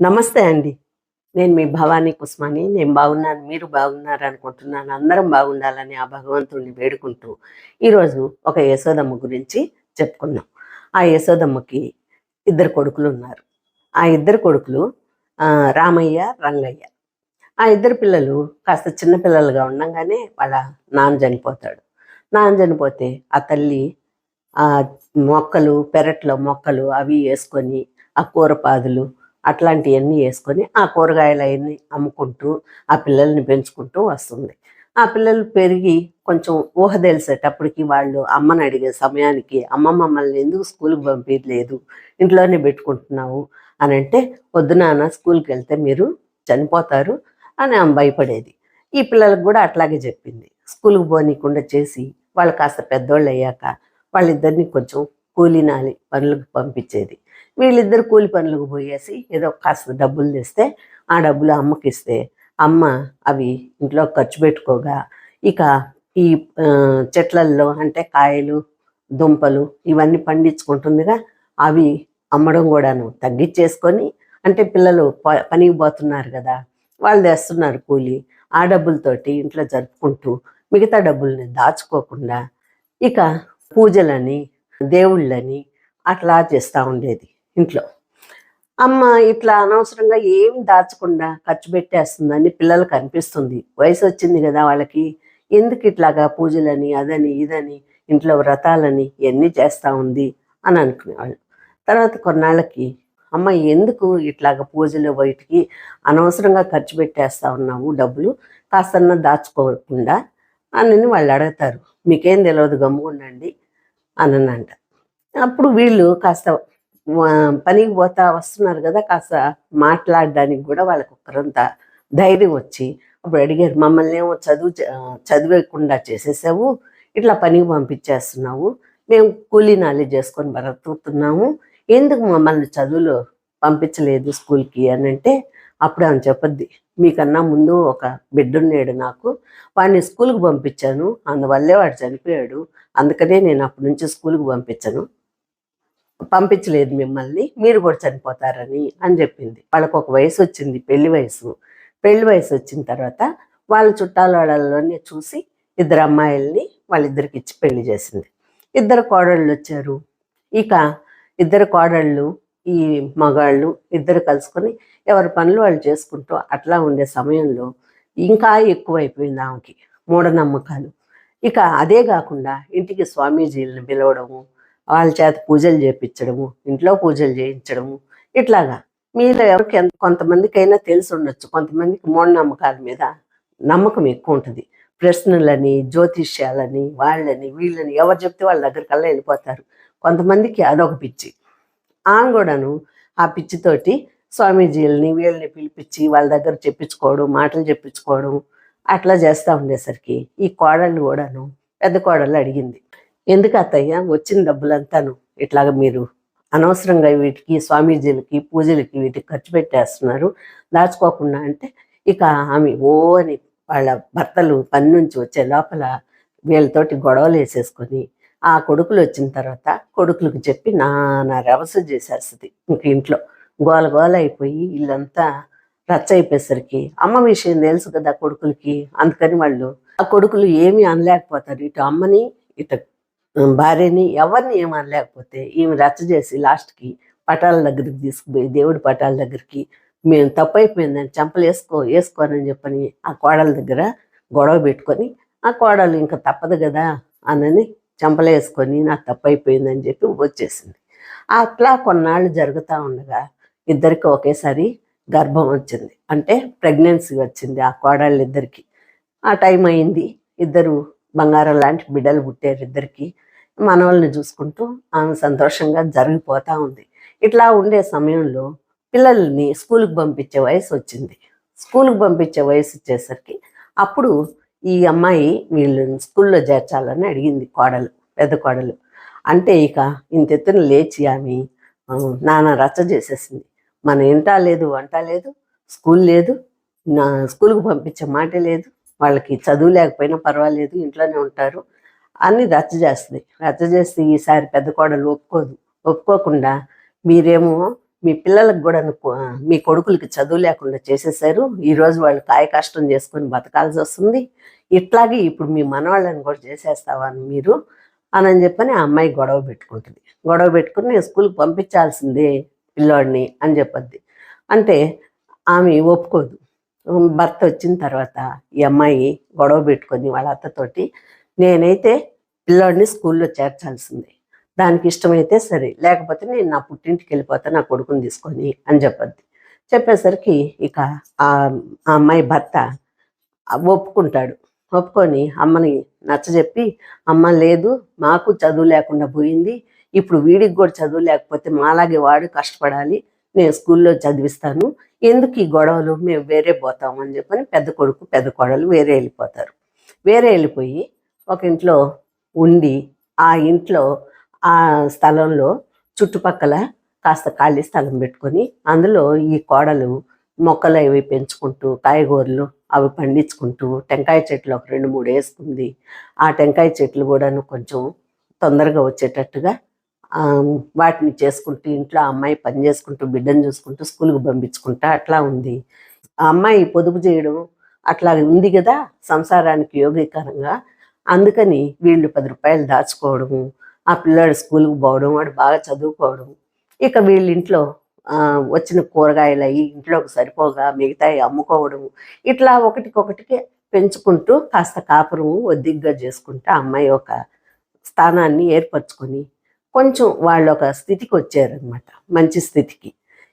నమస్తే అండి. నేను మీ భవానీ కుస్మాని. నేను బాగున్నాను. మీరు బాగున్నారు అనుకుంటున్నాను. అందరం బాగుండాలని ఆ భగవంతుడిని వేడుకుంటూ ఈరోజు ఒక యశోదమ్మ గురించి చెప్పుకున్నాం. ఆ యశోదమ్మకి ఇద్దరు కొడుకులు ఉన్నారు. ఆ ఇద్దరు కొడుకులు రామయ్య రంగయ్య. ఆ ఇద్దరు పిల్లలు కాస్త చిన్న పిల్లలుగా ఉండగానే వాళ్ళ నాన్న చనిపోతాడు. నాన్న చనిపోతే ఆ తల్లి ఆ మొక్కలు పెరట్లో మొక్కలు అవి వేసుకొని ఆ కూరపాదులు అట్లాంటివన్నీ వేసుకొని ఆ కూరగాయలు అవన్నీ అమ్ముకుంటూ ఆ పిల్లల్ని పెంచుకుంటూ వస్తుంది. ఆ పిల్లలు పెరిగి కొంచెం ఊహ తెలిసేటప్పటికి వాళ్ళు అమ్మని అడిగే సమయానికి అమ్మ మమ్మల్ని ఎందుకు స్కూల్కి పంపించలేదు ఇంట్లోనే పెట్టుకుంటున్నావు అని అంటే వద్దునాన్న స్కూల్కి వెళ్తే మీరు చనిపోతారు అని ఆమె భయపడేది. ఈ పిల్లలకు కూడా అట్లాగే చెప్పింది. స్కూల్కి పోనీకుండా చేసి వాళ్ళు కాస్త పెద్దోళ్ళు అయ్యాక వాళ్ళిద్దరిని కొంచెం కూలినాలి పనులకు పంపించేది. వీళ్ళిద్దరు కూలి పనులకు పోయేసి ఏదో కాస్త డబ్బులు తెస్తే ఆ డబ్బులు అమ్మకిస్తే అమ్మ అవి ఇంట్లో ఖర్చు పెట్టుకోగా. ఇక ఈ చెట్లల్లో అంటే కాయలు దుంపలు ఇవన్నీ పండించుకుంటుందిగా. అవి అమ్మడం కూడాను తగ్గించేసుకొని అంటే పిల్లలు ప- పనికి పోతున్నారు కదా వాళ్ళు తెస్తున్నారు కూలి. ఆ డబ్బులతోటి ఇంట్లో జరుపుకుంటూ మిగతా డబ్బుల్ని దాచుకోకుండా ఇక పూజలని దేవుళ్ళని అట్లా చేస్తూ ఉండేది. ఇంట్లో. అమ్మ ఇట్లా అనవసరంగా ఏం దాచకుండా ఖర్చు పెట్టేస్తుందని పిల్లలకు అనిపిస్తుంది. వయసు వచ్చింది కదా వాళ్ళకి. ఎందుకు ఇట్లాగా పూజలని అదని ఇదని ఇంట్లో వ్రతాలని ఇవన్నీ చేస్తూ ఉంది అని అనుకునేవాళ్ళు. తర్వాత కొన్నాళ్ళకి అమ్మ ఎందుకు ఇట్లాగ పూజలు బయటికి అనవసరంగా ఖర్చు పెట్టేస్తూ ఉన్నావు డబ్బులు? కాస్తన్నా దాచుకోకుండా అని వాళ్ళు అడుగుతారు. మీకేం తెలియదు గమ్ముకుండండి అని అంట అప్పుడు వీళ్ళు కాస్త పనికి పోతా వస్తున్నారు కదా కాస్త మాట్లాడడానికి కూడా వాళ్ళకి ఒకరంత ధైర్యం వచ్చి అప్పుడు అడిగారు మమ్మల్ని ఏమో చదువు చ- చదివేయకుండా చేసేసావు ఇట్లా పనికి పంపించేస్తున్నావు మేము కూలీ నాలి చేసుకొని బ్రతుకుతున్నాము ఎందుకు మమ్మల్ని చదువులో పంపించలేదు స్కూల్కి? అని అంటే అప్పుడు ఆమె చెప్పద్ది మీకన్నా ముందు ఒక బిడ్డున్నాడు నాకు వాడిని స్కూల్కి పంపించాను అందువల్లే వాడు చనిపోయాడు అందుకనే నేను అప్పటి నుంచి స్కూల్కి పంపించను పంపించలేదు మిమ్మల్ని మీరు కూడా చనిపోతారని అని చెప్పింది. వాళ్ళకు ఒక వయసు వచ్చింది పెళ్ళి వయసు. పెళ్ళి వయసు వచ్చిన తర్వాత వాళ్ళ చుట్టాల వాళ్ళలోనే చూసి ఇద్దరు అమ్మాయిల్ని వాళ్ళిద్దరికి ఇచ్చి పెళ్ళి చేసింది. ఇద్దరు కోడళ్ళు వచ్చారు. ఇక ఇద్దరు కోడళ్ళు ఈ మగాళ్ళు ఇద్దరు కలుసుకొని ఎవరి పనులు వాళ్ళు చేసుకుంటూ అట్లా ఉండే సమయంలో ఇంకా ఎక్కువైపోయింది ఆమెకి మూఢనమ్మకాలు. ఇక అదే కాకుండా ఇంటికి స్వామీజీలను పిలవడము వాళ్ళ చేత పూజలు చేపించడము ఇంట్లో పూజలు చేయించడము ఇట్లాగా. మీలో ఎవరికి ఎంత కొంతమందికైనా తెలిసి ఉండొచ్చు. కొంతమందికి మూఢనమ్మకాల మీద నమ్మకం ఎక్కువ ఉంటుంది. ప్రశ్నలని జ్యోతిష్యాలని వాళ్ళని వీళ్ళని ఎవరు చెప్తే వాళ్ళ దగ్గరికల్లా వెళ్ళిపోతారు. కొంతమందికి అదొక పిచ్చి. ఆమె కూడాను ఆ పిచ్చితోటి స్వామీజీలని వీళ్ళని పిలిపించి వాళ్ళ దగ్గర చెప్పించుకోవడం మాటలు చెప్పించుకోవడం అట్లా చేస్తూ ఉండేసరికి ఈ కోడళ్ళు కూడాను పెద్ద కోడళ్ళు అడిగింది. ఎందుకు అత్తయ్య? వచ్చిన డబ్బులంతాను ఇట్లాగ మీరు అనవసరంగా వీటికి స్వామీజీలకి పూజలకి వీటికి ఖర్చు పెట్టేస్తున్నారు. దాచుకోకుండా అంటే ఇక ఆమె ఓ అని వాళ్ళ భర్తలు పని నుంచి వచ్చే లోపల వీళ్ళతోటి గొడవలు వేసేసుకొని ఆ కొడుకులు వచ్చిన తర్వాత కొడుకులకు చెప్పి నానా రవస చేసేస్తుంది ఇంక ఇంట్లో. గోల గోల అయిపోయి ఇల్లంతా రచ్చ అయిపోయేసరికి అమ్మ విషయం తెలుసు కదా కొడుకులకి అందుకని వాళ్ళు ఆ కొడుకులు ఏమీ అనలేకపోతారు. ఇటు అమ్మని ఇటు భార్యని ఎవరిని ఏం లేకపోతే ఈమె రచ్చ చేసి లాస్ట్కి పటాల దగ్గరికి తీసుకుపోయి దేవుడి పటాల దగ్గరికి మేము తప్పు అయిపోయిందని వేసుకో వేసుకోనని చెప్పని ఆ కోడల దగ్గర గొడవ పెట్టుకొని ఆ కోడలు ఇంకా తప్పదు కదా అనని చెంపలు వేసుకొని నాకు తప్పు అయిపోయిందని చెప్పి వచ్చేసింది. అట్లా కొన్నాళ్ళు జరుగుతూ ఉండగా ఇద్దరికి ఒకేసారి గర్భం వచ్చింది. అంటే ప్రెగ్నెన్సీ వచ్చింది ఆ కోడళ్ళిద్దరికి. ఆ టైం అయింది. ఇద్దరు బంగారం లాంటి బిడ్డలు పుట్టారు ఇద్దరికి మనవల్ని చూసుకుంటూ ఆమె సంతోషంగా జరిగిపోతూ ఉంది. ఇట్లా ఉండే సమయంలో పిల్లల్ని స్కూల్కి పంపించే వయసు వచ్చింది. స్కూల్కి పంపించే వయసు వచ్చేసరికి అప్పుడు ఈ అమ్మాయి వీళ్ళని స్కూల్లో చేర్చాలని అడిగింది కోడలు పెద్ద కోడలు. అంటే ఇక ఇంత ఎత్తున లేచి ఆమె నానా రచ్చ చేసేసింది. మన ఇంటా లేదు వంట లేదు స్కూల్ లేదు నా స్కూల్కి పంపించే మాట లేదు వాళ్ళకి చదువు లేకపోయినా పర్వాలేదు ఇంట్లోనే ఉంటారు అన్ని రచ్చ చేస్తుంది. రచ్చ చేస్తే ఈసారి పెద్ద కోడలు ఒప్పుకోదు. ఒప్పుకోకుండా మీరేమో మీ పిల్లలకు కూడా మీ కొడుకులకి చదువు లేకుండా చేసేసారు. ఈరోజు వాళ్ళు కాయ కష్టం చేసుకొని బతకాల్సి వస్తుంది. ఇట్లాగే ఇప్పుడు మీ మనవాళ్ళని కూడా చేసేస్తావా అని మీరు అని అని చెప్పని ఆ అమ్మాయి గొడవ పెట్టుకుంటుంది. గొడవ పెట్టుకుని నేను స్కూల్కి పంపించాల్సిందే పిల్లోడిని అని చెప్పద్ది. అంటే ఆమె ఒప్పుకోదు. భర్త వచ్చిన తర్వాత ఈ అమ్మాయి గొడవ పెట్టుకొని వాళ్ళ అత్తతోటి నేనైతే పిల్లోడిని స్కూల్లో చేర్చాల్సిందే. దానికి ఇష్టమైతే సరే లేకపోతే నేను నా పుట్టింటికి వెళ్ళిపోతా నా కొడుకుని తీసుకొని అని చెప్పద్ది. చెప్పేసరికి ఇక ఆ ఆ అమ్మాయి భర్త ఒప్పుకుంటాడు. ఒప్పుకొని అమ్మని నచ్చజెప్పి అమ్మ లేదు మాకు చదువు లేకుండా పోయింది. ఇప్పుడు వీడికి కూడా చదువు లేకపోతే మాలాగే వాడు కష్టపడాలి. నేను స్కూల్లో చదివిస్తాను. ఎందుకు ఈ గొడవలు? మేము వేరే పోతాం అని చెప్పని పెద్ద కొడుకు పెద్ద కోడలు వేరే వెళ్ళిపోతారు. వేరే వెళ్ళిపోయి ఒక ఇంట్లో ఉండి ఆ ఇంట్లో ఆ స్థలంలో చుట్టుపక్కల కాస్త ఖాళీ స్థలం పెట్టుకొని అందులో ఈ కోడలు మొక్కలు అవి పెంచుకుంటూ కాయగూరలు అవి పండించుకుంటూ టెంకాయ చెట్లు ఒక రెండు మూడు వేసుకుంది. ఆ టెంకాయ చెట్లు కూడాను కొంచెం తొందరగా వచ్చేటట్టుగా వాటిని చేసుకుంటూ ఇంట్లో ఆ అమ్మాయి పని చేసుకుంటూ బిడ్డను చూసుకుంటూ స్కూల్కి పంపించుకుంటా అట్లా ఉంది. ఆ అమ్మాయి పొదుపు చేయడం అట్లా ఉంది కదా సంసారానికి యోగీకరంగా. అందుకని వీళ్ళు పది రూపాయలు దాచుకోవడము ఆ పిల్లాడు స్కూల్కి పోవడం వాడు బాగా చదువుకోవడం. ఇక వీళ్ళింట్లో వచ్చిన కూరగాయలు అవి ఇంట్లోకి సరిపోగా మిగతాయి అమ్ముకోవడం ఇట్లా ఒకటికొకటికి పెంచుకుంటూ కాస్త కాపురము ఒద్దిగ్గా చేసుకుంటూ అమ్మాయి ఒక స్థానాన్ని ఏర్పరచుకొని కొంచెం వాళ్ళు ఒక స్థితికి వచ్చారనమాట మంచి స్థితికి.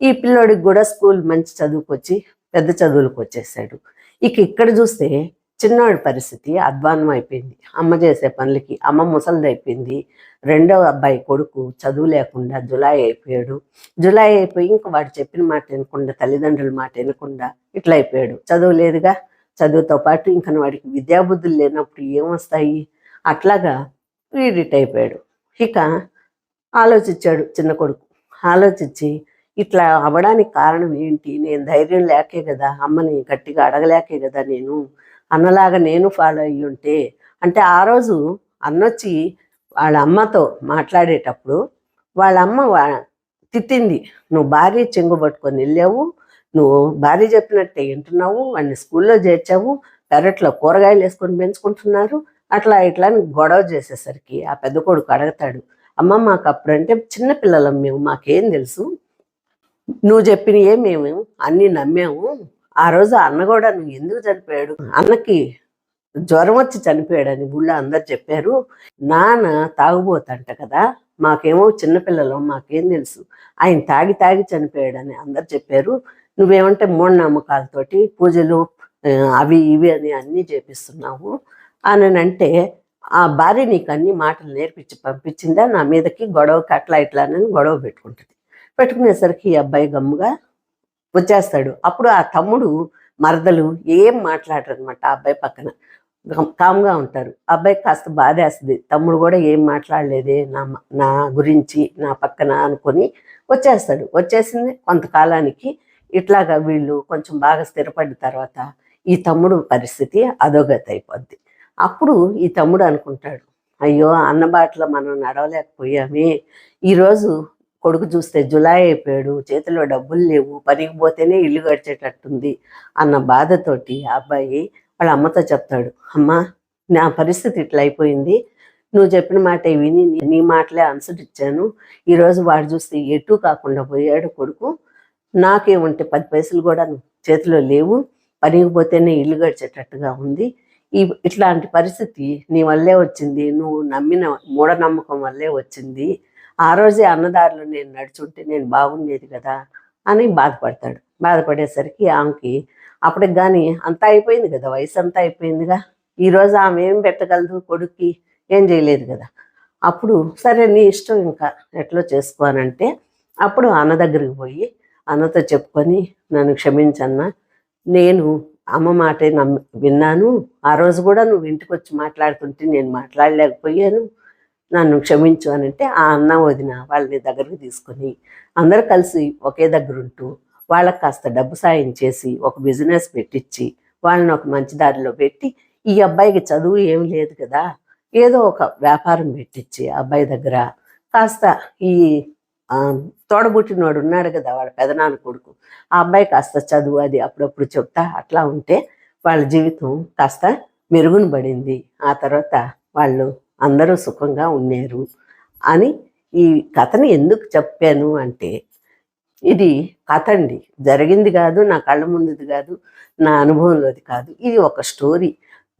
ఈ పిల్లోడికి కూడా స్కూల్ మంచి చదువుకొచ్చి పెద్ద చదువులకు వచ్చేసాడు ఇక ఇక్కడ చూస్తే చిన్నవాడి పరిస్థితి అధ్వానం అయిపోయింది అమ్మ చేసే పనులకి అమ్మ ముసలిది అయిపోయింది రెండవ అబ్బాయి కొడుకు చదువు లేకుండా జులాయి అయిపోయాడు. జులాయి అయిపోయి ఇంక వాడు చెప్పిన మాట వినకుండా తల్లిదండ్రుల మాట వినకుండా ఇట్లా అయిపోయాడు చదువు లేదుగా. చదువుతో పాటు ఇంకా వాడికి విద్యాబుద్ధులు లేనప్పుడు ఏమొస్తాయి? అట్లాగా వీడిట్ అయిపోయాడు. ఇక ఆలోచించాడు చిన్న కొడుకు. ఆలోచించి ఇట్లా అవ్వడానికి కారణం ఏంటి? నేను ధైర్యం లేకే కదా అమ్మని గట్టిగా అడగలేకే కదా నేను అన్నలాగా నేను ఫాలో అయ్యి ఉంటే? అంటే ఆ రోజు అన్నొచ్చి వాళ్ళ అమ్మతో మాట్లాడేటప్పుడు వాళ్ళ అమ్మ వా- తిట్టింది. నువ్వు భార్య చెంగు పట్టుకొని వెళ్ళావు నువ్వు భార్య చెప్పినట్టే వింటున్నావు వాడిని స్కూల్లో చేర్చావు పెరట్లో కూరగాయలు వేసుకొని పెంచుకుంటున్నారు అట్లా ఇట్లా అని గొడవ చేసేసరికి ఆ పెద్ద కొడుకు అడగతాడు. అమ్మ మాకు అప్పుడంటే చిన్న పిల్లలం మేము మాకేం తెలుసు. నువ్వు చెప్పినయే మేము అన్ని నమ్మాము. ఆ రోజు అన్న కూడా నువ్వు ఎందుకు చనిపోయాడు? అన్నకి జ్వరం వచ్చి చనిపోయాడని ఊళ్ళో అందరు చెప్పారు. నాన్న తాగుబోతంట కదా మాకేమో చిన్నపిల్లలు మాకేం తెలుసు. ఆయన తాగి తాగి చనిపోయాడని అందరు చెప్పారు. నువ్వేమంటే మూఢనమ్మకాలతోటి పూజలు అవి ఇవి అని అన్నీ చేపిస్తున్నావు. అని అంటే ఆ భార్య నీకు అన్ని మాటలు నేర్పించి పంపించిందా? నా మీదకి గొడవకి అట్లా ఇట్లా అని గొడవ పెట్టుకుంటుంది. పెట్టుకునేసరికి ఈ అబ్బాయి గమ్ముగా వచ్చేస్తాడు. అప్పుడు ఆ తమ్ముడు మరదలు ఏం మాట్లాడరు అనమాట ఆ అబ్బాయి పక్కన. కామ్గా ఉంటారు. ఆ కాస్త బాధేస్తుంది. తమ్ముడు కూడా ఏం మాట్లాడలేదే నా నా గురించి నా పక్కన అనుకొని వచ్చేస్తాడు. వచ్చేసింది కొంతకాలానికి ఇట్లాగా వీళ్ళు కొంచెం బాగా స్థిరపడిన తర్వాత ఈ తమ్ముడు పరిస్థితి అధోగతి అయిపోద్ది అప్పుడు ఈ తమ్ముడు అనుకుంటాడు అయ్యో అన్నబాటలో మనం నడవలేకపోయామే. ఈరోజు కొడుకు చూస్తే జులాయి అయిపోయాడు చేతిలో డబ్బులు లేవు పనికి పోతేనే ఇల్లు గడిచేటట్టుంది అన్న బాధతోటి ఆ అబ్బాయి వాళ్ళ అమ్మతో చెప్తాడు అమ్మా నా పరిస్థితి ఇట్లా అయిపోయింది. నువ్వు చెప్పిన మాట విని నీ- మాటలే మాటలే ఇచ్చాను. ఈరోజు వాడు చూస్తే ఎటు కాకుండా పోయాడు కొడుకు. నాకేముంటే పది పైసలు కూడా చేతిలో లేవు. పనికి పోతేనే ఇల్లు గడిచేటట్టుగా ఉంది. ఈ ఇట్లాంటి పరిస్థితి నీ వల్లే వచ్చింది నువ్వు నమ్మిన మూఢనమ్మకం వల్లే వచ్చింది ఆ రోజే అన్నదారులు నేను నడుచుంటే నేను బాగుండేది కదా అని బాధపడతాడు. బాధపడేసరికి ఆమెకి అప్పటికి కానీ అంతా అయిపోయింది కదా వయసు అంతా అయిపోయిందిగా. ఈరోజు ఆమె ఏం పెట్టగలదు కొడుక్కి ఏం చేయలేదు కదా. అప్పుడు సరే నీ ఇష్టం ఇంకా ఎట్లో చేసుకోనంటే అప్పుడు అన్న దగ్గరికి పోయి అన్నతో చెప్పుకొని నన్ను క్షమించన్నా నేను అమ్మ మాట నమ్మి విన్నాను. ఆ రోజు కూడా నువ్వు ఇంటికి వచ్చి మాట్లాడుతుంటే నేను మాట్లాడలేకపోయాను. నన్ను క్షమించు అని అంటే ఆ అన్న వదిన వాళ్ళని దగ్గరకు తీసుకొని అందరు కలిసి ఒకే దగ్గర ఉంటూ వాళ్ళకి కాస్త డబ్బు సాయం చేసి ఒక బిజినెస్ పెట్టించి వాళ్ళని ఒక మంచి దారిలో పెట్టి ఈ అబ్బాయికి చదువు ఏం లేదు కదా ఏదో ఒక వ్యాపారం పెట్టించి ఆ అబ్బాయి దగ్గర కాస్త ఈ తోడబుట్టినోడు ఉన్నాడు కదా వాడు పెదనాన్న కొడుకు. ఆ అబ్బాయి కాస్త చదువు అది అప్పుడప్పుడు చెప్తా అట్లా ఉంటే వాళ్ళ జీవితం కాస్త మెరుగున పడింది ఆ తర్వాత వాళ్ళు అందరూ సుఖంగా ఉన్నారు అని ఈ కథని ఎందుకు చెప్పాను అంటే ఇది కథ అండి. జరిగింది కాదు నా కళ్ళ ముందుది కాదు నా అనుభవంలోది కాదు. ఇది ఒక స్టోరీ.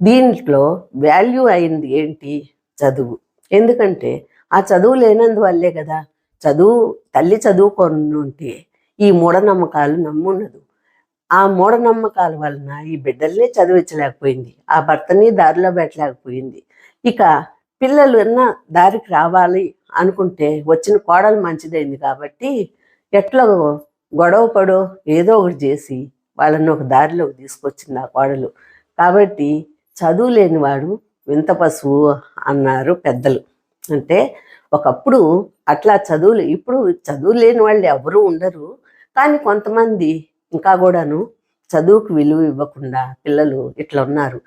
దీంట్లో వాల్యూ అయింది ఏంటి? చదువు. ఎందుకంటే ఆ చదువు లేనందువల్లే కదా చదువు తల్లి చదువుకొని ఉంటే ఈ మూఢనమ్మకాలు నమ్మున్నదు ఆ మూఢనమ్మకాల వలన ఈ బిడ్డల్ని చదివించలేకపోయింది. ఆ భర్తని దారిలో పెట్టలేకపోయింది. ఇక పిల్లలు ఉన్న దారికి రావాలి అనుకుంటే వచ్చిన కోడలు మంచిదైంది కాబట్టి ఎట్లా గొడవ పడో ఏదో ఒకటి చేసి వాళ్ళని ఒక దారిలోకి తీసుకొచ్చింది ఆ కోడలు. కాబట్టి చదువు లేనివాడు వింత పశువు అన్నారు పెద్దలు. అంటే ఒకప్పుడు అట్లా చదువులు ఇప్పుడు చదువు లేని వాళ్ళు ఎవరూ ఉండరు. కానీ కొంతమంది ఇంకా కూడాను చదువుకు విలువ ఇవ్వకుండా పిల్లలు ఇట్లా ఉన్నారు.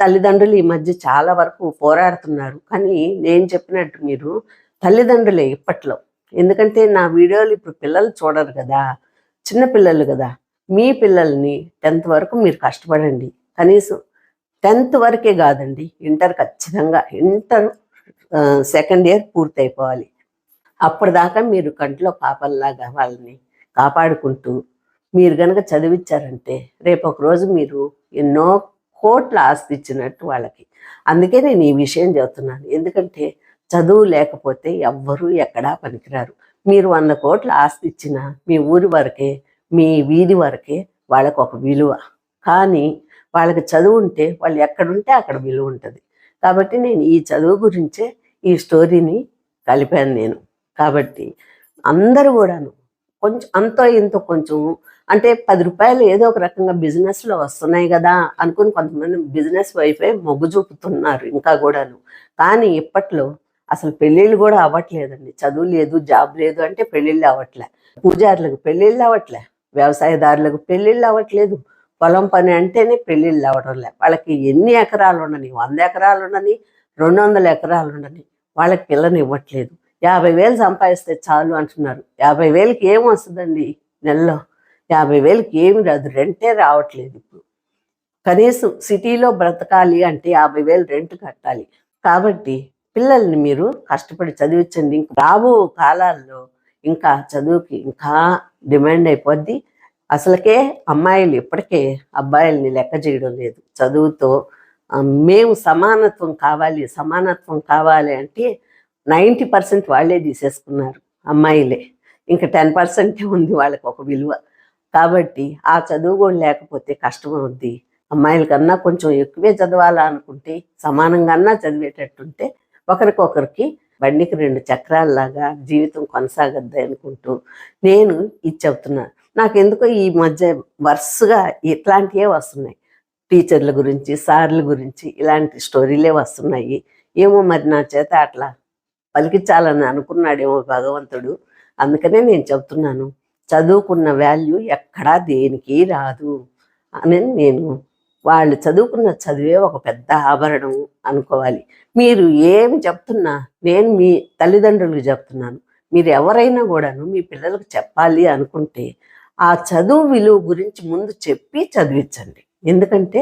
తల్లిదండ్రులు ఈ మధ్య చాలా వరకు పోరాడుతున్నారు. కానీ నేను చెప్పినట్టు మీరు తల్లిదండ్రులే ఇప్పట్లో. ఎందుకంటే నా వీడియోలు ఇప్పుడు పిల్లలు చూడరు కదా. చిన్న పిల్లలు కదా. మీ పిల్లల్ని టెన్త్ వరకు మీరు కష్టపడండి. కనీసం టెన్త్ వరకే కాదండి. ఇంటర్ ఖచ్చితంగా ఇంటర్ సెకండ్ ఇయర్ పూర్తయిపోవాలి. అప్పటిదాకా మీరు కంట్లో పాపల్లాగా వాళ్ళని కాపాడుకుంటూ మీరు కనుక చదివించారంటే రేపు ఒక రోజు మీరు ఎన్నో కోట్ల ఆస్తి ఇచ్చినట్టు వాళ్ళకి. అందుకే నేను ఈ విషయం చెబుతున్నాను. ఎందుకంటే చదువు లేకపోతే ఎవ్వరూ ఎక్కడా పనికిరారు. మీరు వంద కోట్ల ఆస్తి ఇచ్చిన మీ ఊరి వరకే మీ వీధి వరకే వాళ్ళకు ఒక విలువ. కానీ వాళ్ళకి చదువు ఉంటే వాళ్ళు ఎక్కడుంటే అక్కడ విలువ ఉంటుంది. కాబట్టి నేను ఈ చదువు గురించే ఈ స్టోరీని కలిపాను నేను. కాబట్టి అందరూ కూడాను కొంచెం అంతో ఇంత కొంచెం అంటే పది రూపాయలు ఏదో ఒక రకంగా బిజినెస్లో వస్తున్నాయి కదా అనుకుని కొంతమంది బిజినెస్ వైపే మొగ్గు చూపుతున్నారు ఇంకా కూడాను. కానీ ఇప్పట్లో అసలు పెళ్ళిళ్ళు కూడా అవ్వట్లేదండి. చదువు లేదు జాబ్ లేదు అంటే పెళ్ళిళ్ళు అవ్వట్లే. పూజారులకు పెళ్ళిళ్ళు అవ్వట్లే వ్యవసాయదారులకు పెళ్ళిళ్ళు అవ్వట్లేదు. పొలం పని అంటేనే పెళ్ళిళ్ళు అవ్వడం లే. వాళ్ళకి ఎన్ని ఎకరాలు ఉండని? వంద ఎకరాలు ఉండని? రెండు వందల ఎకరాలు ఉండని? వాళ్ళకి పిల్లని ఇవ్వట్లేదు. యాభై వేలు సంపాదిస్తే చాలు అంటున్నారు. యాభై వేలకి ఏం వస్తుందండి నెలలో? యాభై వేలకి ఏమి రాదు. రెంటే రావట్లేదు ఇప్పుడు. కనీసం సిటీలో బ్రతకాలి అంటే యాభై వేలు రెంట్ కట్టాలి. కాబట్టి పిల్లల్ని మీరు కష్టపడి చదివించండి. ఇంకా రాబో కాలాల్లో ఇంకా చదువుకి ఇంకా డిమాండ్ అయిపోద్ది. అసలుకే అమ్మాయిలు ఇప్పటికే అబ్బాయిల్ని లెక్క చేయడం లేదు. చదువుతో మేము సమానత్వం కావాలి సమానత్వం కావాలి అంటే నైంటీ పర్సెంట్ వాళ్ళే తీసేసుకున్నారు అమ్మాయిలే. ఇంకా టెన్ పర్సెంటే ఉంది వాళ్ళకి ఒక విలువ. కాబట్టి ఆ చదువు కూడా లేకపోతే కష్టం అవుద్ది. అమ్మాయిల కన్నా కొంచెం ఎక్కువే చదవాలా అనుకుంటే సమానంగా చదివేటట్టుంటే ఒకరికొకరికి బండికి రెండు చక్రాల్లాగా జీవితం కొనసాగద్ది అనుకుంటూ నేను ఇది చెప్తున్నాను నాకెందుకో ఈ మధ్య వరుసగా ఇట్లాంటివే వస్తున్నాయి. టీచర్ల గురించి సార్ల గురించి ఇలాంటి స్టోరీలే వస్తున్నాయి. ఏమో మరి నా చేత అట్లా పలికించాలని అనుకున్నాడేమో భగవంతుడు. అందుకనే నేను చెప్తున్నాను చదువుకున్న వాల్యూ ఎక్కడా దేనికి రాదు అని నేను వాళ్ళు చదువుకున్న చదివే ఒక పెద్ద ఆభరణం అనుకోవాలి. మీరు ఏమి చెప్తున్నా నేను మీ తల్లిదండ్రులకు చెప్తున్నాను. మీరు ఎవరైనా కూడాను మీ పిల్లలకు చెప్పాలి అనుకుంటే ఆ చదువు విలువ గురించి ముందు చెప్పి చదివించండి. ఎందుకంటే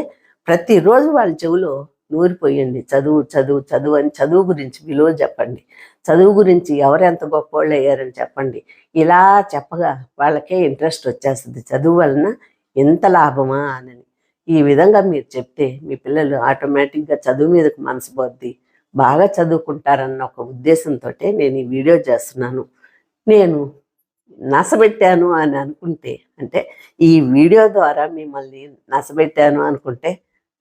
ప్రతిరోజు వాళ్ళ చెవిలో నూరిపోయండి చదువు చదువు చదువు అని చదువు గురించి విలువ చెప్పండి. చదువు గురించి ఎవరెంత గొప్పవాళ్ళు అయ్యారని చెప్పండి. ఇలా చెప్పగా వాళ్ళకే ఇంట్రెస్ట్ వచ్చేస్తుంది. చదువు వలన ఎంత లాభమా అని. ఈ విధంగా మీరు చెప్తే మీ పిల్లలు ఆటోమేటిక్గా చదువు మీదకు మనసు పోద్ది. బాగా చదువుకుంటారన్న ఒక ఉద్దేశంతో నేను ఈ వీడియో చేస్తున్నాను. నేను నసబెట్టాను అని అనుకుంటే అంటే ఈ వీడియో ద్వారా మిమ్మల్ని నసబెట్టాను అనుకుంటే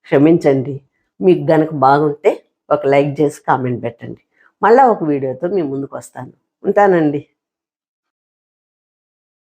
క్షమించండి. మీకు గనక బాగుంటే ఒక లైక్ చేసి కామెంట్ పెట్టండి. మళ్ళీ ఒక వీడియోతో మీ ముందుకు వస్తాను. ఉంటానండి.